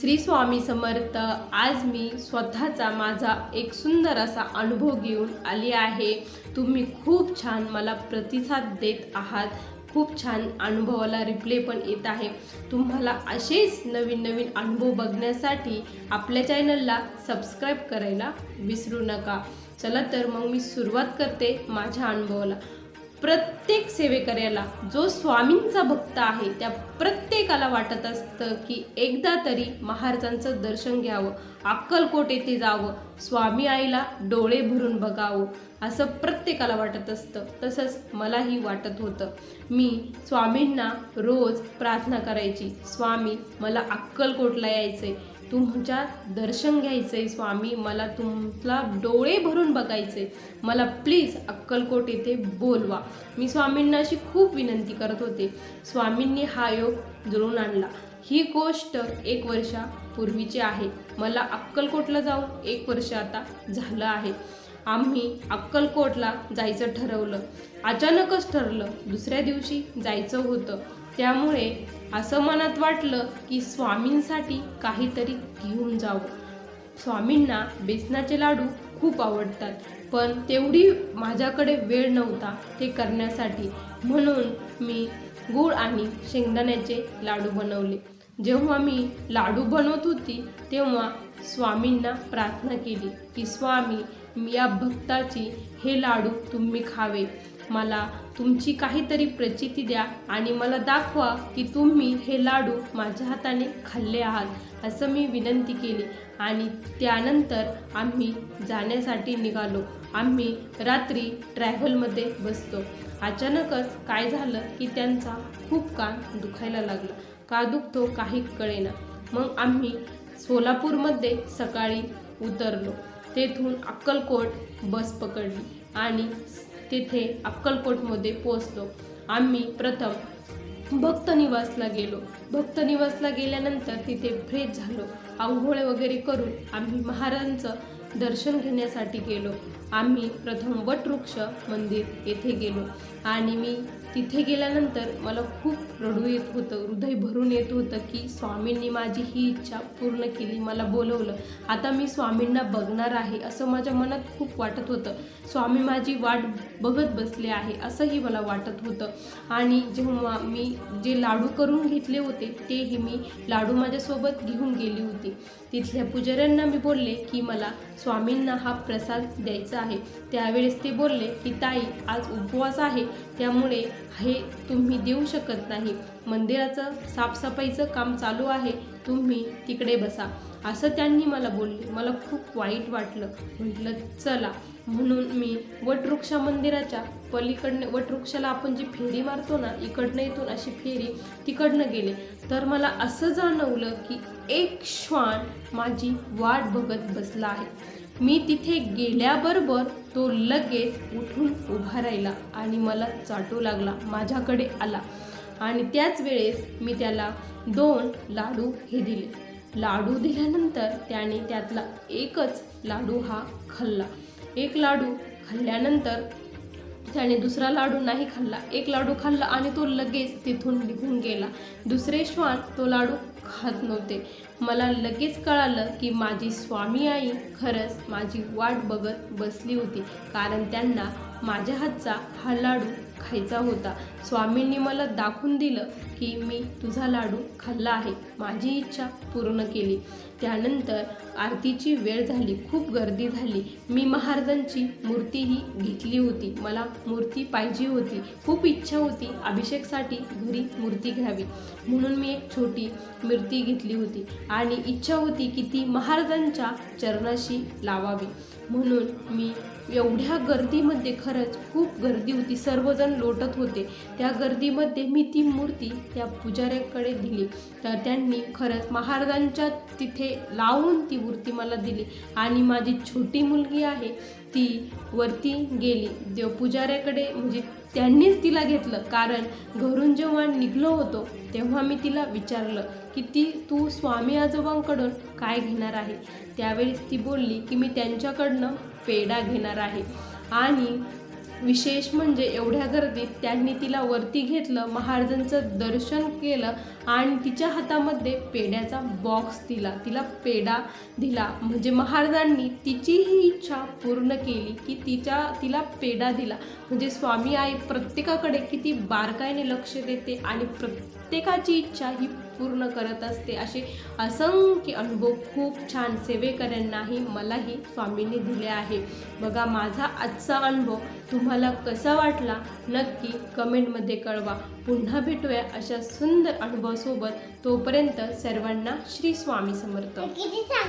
श्री स्वामी समर्थ आज मी स्वतःचा माझा एक सुंदर असा अनुभव घेऊन आली आहे. तुम्ही खूप छान मला प्रतिसाद देत आहात. खूप छान अनुभवाला रिप्ले पण येत आहे. तुम्हाला असेच नवीन नवीन अनुभव बघण्यासाठी आपल्या चॅनलला सबस्क्राईब करायला विसरू नका. चला तर मग मी सुरुवात करते माझ्या अनुभवाला. प्रत्येक सेवेकऱ्याला जो स्वामींचा भक्त आहे त्या प्रत्येकाला वाटत असतं की एकदा तरी महाराजांचं दर्शन घ्यावं अक्कलकोट येथे जावं स्वामी आईला डोळे भरून बघावं असं प्रत्येकाला वाटत असतं. तसंच मलाही वाटत होतं. मी स्वामींना रोज प्रार्थना करायची. स्वामी मला अक्कलकोटला यायचंय. तुमच्या दर्शन घ्यायचं आहे स्वामी. मला तुमला डोळे भरून बघायचे मला प्लीज अक्कलकोट येथे बोलवा. मी स्वामींना अशी खूप विनंती करत होते. स्वामींनी हा योग जुळून आणला. ही गोष्ट एक वर्षापूर्वीची आहे. मला अक्कलकोटला जाऊन एक वर्ष आता झालं आहे. आम्ही अक्कलकोटला जायचं ठरवलं. अचानकच ठरलं दुसऱ्या दिवशी जायचं होतं. त्यामुळे असं मनात वाटलं की स्वामींसाठी काहीतरी घेऊन जावं. स्वामींना बेसनाचे लाडू खूप आवडतात पण तेवढी माझ्याकडे वेळ नव्हता ते करण्यासाठी. म्हणून मी गूळ आणि शेंगदाण्याचे लाडू बनवले. जेव्हा मी लाडू बनवत होती तेव्हा स्वामींना प्रार्थना केली की स्वामी या भक्ताची हे लाडू तुम्ही खावे. मला तुमची काहीतरी प्रचिती द्या आणि मला दाखवा की तुम्ही हे लाडू माझ्या हाताने खाल्ले आहात असं मी विनंती केली. आणि त्यानंतर आम्ही जाण्यासाठी निघालो. आम्ही रात्री ट्रॅव्हलमध्ये बसतो. अचानकच काय झालं की त्यांचा खूप कान दुखायला लागला. का दुखतो काही कळेना. मग आम्ही सोलापूरमध्ये सकाळी उतरलो. तेथून अक्कलकोट बस पकडली आणि तिथे अक्कलकोटमध्ये पोचलो आम्ही प्रथम भक्त निवासला गेलो. भक्त निवासला गेल्यानंतर तिथे फ्रेश झालो. आंघोळ वगैरे करून आम्ही महाराजांचं दर्शन घेण्यासाठी गेलो. आम्ही प्रथम वटवृक्ष मंदिर येथे गेलो. आणि मी तिथे गेल्यानंतर मला खूप रडू येत होतं हृदय भरून येत होतं की स्वामींनी माझी ही इच्छा पूर्ण केली मला बोलवलं. आता मी स्वामींना बघणार आहे असं माझ्या मनात खूप वाटत होतं. स्वामी माझी वाट बघत बसले आहे असंही मला वाटत होतं. आणि जेव्हा मी जे लाडू करून घेतले होते तेही मी लाडू माझ्यासोबत घेऊन गेली होती. तिथल्या पुजाऱ्यांना मी बोलले की मला स्वामींना हा प्रसाद द्यायचा आहे. त्यावेळेस ते बोलले की ताई आज उपवास आहे. त्यामुळे हे तुम्ही देऊ शकत नाही. मंदिराचं साफसफाईचं काम चालू आहे. तुम्ही तिकडे बसा. असं त्यांनी मला बोलले. मला खूप वाईट वाटलं. म्हटलं चला. म्हणून मी वटवृक्ष मंदिराच्या पलीकडनं वटवृक्षाला आपण जी फेरी मारतो ना इकडनं इथून अशी फेरी तिकडनं गेले. तर मला असं जाणवलं की एक श्वान माझी वाट बघत बसला आहे. मी तिथे गेल्याबरोबर तो लगेच उठून उभा राहिला आणि मला चाटू लागला माझ्याकडे आला. आणि त्याच वेळेस मी त्याला दोन लाडू हे दिले. लाडू दिल्यानंतर त्याने त्यातला एकच लाडू हा खाल्ला. एक लाडू खाल्ल्यानंतर त्याने दुसरा लाडू नाही खाल्ला. एक लाडू खाल्ला आणि तो लगेच तिथून निघून गेला. दुसरे श्वान तो लाडू खात नव्हते. मला लगेच कळालं की माझी स्वामी आई खरंच माझी वाट बघत बसली होती. कारण त्यांना माझ्या हातचा हा लाडू खायचा होता. स्वामींनी मला दाखवून दिलं की मी तुझा लाडू खाल्ला आहे. माझी इच्छा पूर्ण केली. त्यानंतर आरतीची वेळ झाली. खूप गर्दी झाली. मी महाराजांची मूर्तीही घेतली होती. मला मूर्ती पाहिजे होती. खूप इच्छा होती अभिषेकसाठी घरी मूर्ती घ्यावी. म्हणून मी एक छोटी मूर्ती घेतली होती. आणि इच्छा होती की ती महाराजांच्या चरणाशी लावावी. म्हणून मी एवढ्या गर्दीमध्ये खरंच खूप गर्दी होती. सर्वजण लोटत होते. त्या गर्दीमध्ये मी ती मूर्ती त्या पुजाऱ्याकडे दिली. तर त्यांनी खरंच महाराजांच्या तिथे लावून ती मूर्ती मला दिली. आणि माझी छोटी मुलगी आहे ती वरती गेली. देव पुजाऱ्याकडे म्हणजे त्यांनीच तिला घेतलं. कारण घरून जेव्हा निघलो होतो तेव्हा मी तिला विचारलं की ती तू स्वामी आजोबांकडून काय घेणार आहे? त्यावेळेस ती बोलली की मी त्यांच्याकडनं पेढा घेणार आहे. आणि विशेष म्हणजे एवढ्या गर्दीत त्यांनी तिला वरती घेतलं महाराजांचं दर्शन केलं आणि तिच्या हातामध्ये पेड्याचा बॉक्स दिला. तिला पेढा दिला. म्हणजे महाराजांनी तिची ही इच्छा पूर्ण केली की तिच्या तिला पेढा दिला. म्हणजे स्वामी आई प्रत्येकाकडे किती बारकाईने लक्ष देते आणि प्रत्येकाची इच्छा ही पूर्ण करत असते. असे असंख्य अनुभव खूप छान सेवेकऱ्यांनाही मलाही स्वामींनी दिले आहे. बघा माझा आजचा अनुभव तुम्हाला कसा वाटला नक्की कमेंटमध्ये कळवा. पुन्हा भेटूया अशा सुंदर अनुभवासोबत. तोपर्यंत सर्वांना श्री स्वामी समर्थ.